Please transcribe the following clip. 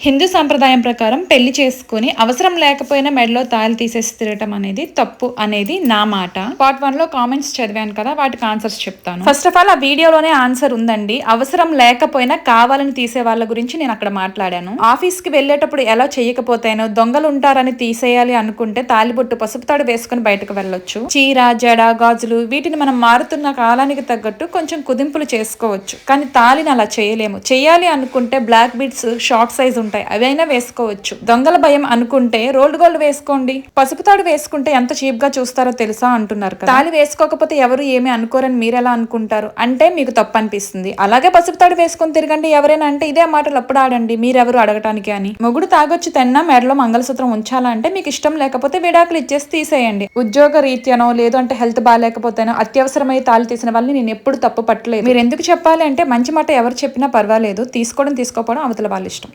హిందూ సాంప్రదాయం ప్రకారం పెళ్ళి చేసుకుని అవసరం లేకపోయినా మెడలో తాళి తీసేసి తిరగటం అనేది తప్పు అనేది నా మాట. పార్ట్ వన్లో కామెంట్స్ చదివాను కదా వాటికి ఆన్సర్స్ చెప్తాను. ఫస్ట్ ఆఫ్ ఆల్ ఆ వీడియోలోనే ఆన్సర్ ఉందండి. అవసరం లేకపోయినా కావాలని తీసే వాళ్ళ గురించి నేను అక్కడ మాట్లాడాను. ఆఫీస్కి వెళ్ళేటప్పుడు ఎలా చేయకపోతేనో దొంగలు ఉంటారని తీసేయాలి అనుకుంటే తాలిబొట్టు పసుపు తాడు వేసుకుని బయటకు వెళ్ళొచ్చు. చీర జడ గాజులు వీటిని మనం మారుతున్న కాలానికి తగ్గట్టు కొంచెం కుదింపులు చేసుకోవచ్చు. కానీ తాలిని అలా చేయలేము. చేయాలి అనుకుంటే బ్లాక్ బీట్స్ షార్ట్ సైజ్ ఉంటాయి. అవైనా వేసుకోవచ్చు. దొంగల భయం అనుకుంటే రోల్డ్ గోల్డ్ వేసుకోండి. పసుపు తాడు వేసుకుంటే ఎంత చీప్గా చూస్తారో తెలుసా అంటున్నారు కదా. తాళి వేసుకోకపోతే ఎవరు ఏమి అనుకోరని మీరు ఎలా అనుకుంటారు? అంటే మీకు తప్పు అనిపిస్తుంది అలాగే పసుపు తాడు వేసుకొని తిరగండి ఎవరైనా అంటే ఇదే మాటలు అప్పుడు ఆడండి. మీరెవరు అడగటానికి అని. మొగుడు తాగొచ్చి తెన్నా మెడలో మంగళసూత్రం ఉంచాలంటే మీకు ఇష్టం లేకపోతే విడాకులు ఇచ్చేసి తీసేయండి. ఉద్యోగ రీత్యానో లేదు అంటే హెల్త్ బాగాలేకపోతేనో అత్యవసరమై తాళి తీసిన వాళ్ళని నేను ఎప్పుడు తప్పు పట్టలేదు. మీరు ఎందుకు చెప్పాలి అంటే మంచి మాట ఎవరు చెప్పినా పర్వాలేదు. తీసుకోవడం తీసుకోకపోవడం అవతల వాళ్ళ ఇష్టం.